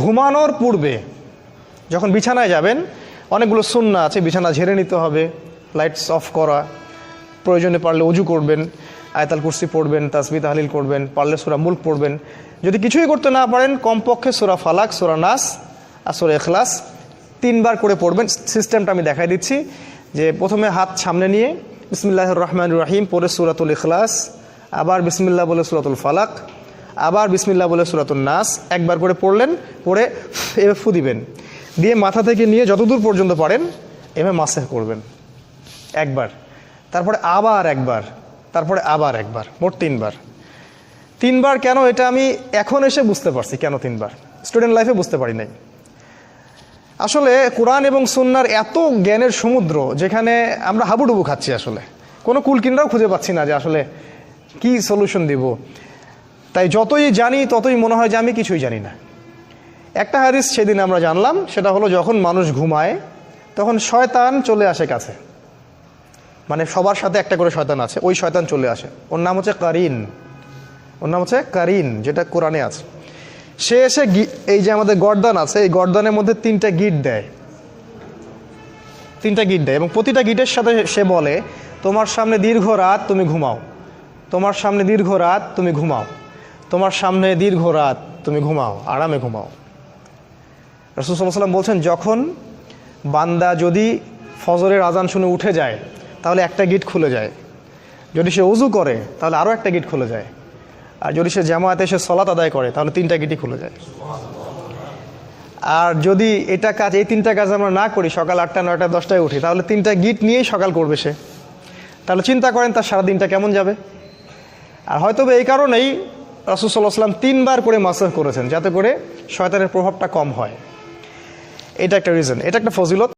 ঘুমানোর পূর্বে যখন বিছানায় যাবেন, অনেকগুলো সুন্না আছে, বিছানা ঝেড়ে নিতে হবে লাইটস অফ করা, প্রয়োজনে পারলে অজু করবেন, আয়তাল কুর্সি পড়বেন তাসবি তাহলিল করবেন, পারলে সুরা মুল্ক পড়বেন। যদি কিছুই করতে না পারেন, কমপক্ষে সুরা ফালাক, সুরা নাস আর সুরা এখলাস তিনবার করে পড়বেন। সিস্টেমটা আমি দেখাই দিচ্ছি যে প্রথমে হাত সামনে নিয়ে বিসমিল্লাহ রহমান রাহিম পরে সুরাতুল ইখলাস, আবার বিসমিল্লাহ বলে সুরাতুল ফালাক আবার বিসমিল্লাহ বলে সুরাতুল নাস একবার করে পড়লেন, পড়ে এভাবে ফু দিবেন। দিয়ে মাথা থেকে নিয়ে যতদূর পর্যন্ত পারেন, এভাবে মাসেহ করবেন। একবার। তারপরে আবার একবার। তারপরে আবার একবার। মোট তিনবার। তিনবার কেন এটা আমি এখন এসে বুঝতে পারছি, কেন তিনবার? স্টুডেন্ট লাইফে বুঝতে পারি নাই। আসলে কোরআন এবং সুন্নার এত জ্ঞানের সমুদ্র যেখানে আমরা হাবুডুবু খাচ্ছি আসলে। কোনো কুলকিনরাও খুঁজে পাচ্ছি না যে আসলে কি সলিউশন দিব। তাই যতই জানি, ততই মনে হয় যে আমি কিছুই জানি না। একটা হাদিস সেদিন আমরা জানলাম, সেটা হলো যখন মানুষ ঘুমায়, তখন শয়তান চলে আসে কাছে। মানে সবার সাথে একটা করে শয়তান আছে, ওই শয়তান চলে আসে। ওর নাম হচ্ছে কারিন। ওর নাম হচ্ছে কারিন, যেটা কোরআনে আছে। সে এসে এই যে আমাদের গর্দান আছে, এই গর্দানের মধ্যে তিনটা গিট দেয়। তিনটা গিট দেয় এবং প্রতিটা গিটের সাথে সে বলে, তোমার সামনে দীর্ঘ রাত তুমি ঘুমাও। তোমার সামনে দীর্ঘ রাত তুমি ঘুমাও। তোমার সামনে দীর্ঘ রাত তুমি ঘুমাও, আরামে ঘুমাও। রসুল সাল্লাম বলছেন, যখন বান্দা যদি ফজরের আজান শুনে উঠে যায়, তাহলে একটা গিট খুলে যায়। যদি সে উজু করে, তাহলে আরও একটা গিট খুলে যায়। আর যদি সে জামায়াতে এসে সলাত আদায় করে, তাহলে তিনটা গিটই খুলে যায়। আর যদি এটা কাজ, এই তিনটা কাজ আমরা না করি, সকাল আটটা, নয়টা, দশটায় উঠি, তাহলে তিনটা গিট নিয়েই সকাল করবে সে। তাহলে চিন্তা করেন, তার সারাদিনটা কেমন যাবে? আর হয়তো এই কারণেই রসুল সাল্লাহ তিনবার করে মাসাহ করেছেন যাতে করে শয়তানের প্রভাবটা কম হয়। এটা একটা রিজন এটা একটা ফজিলত।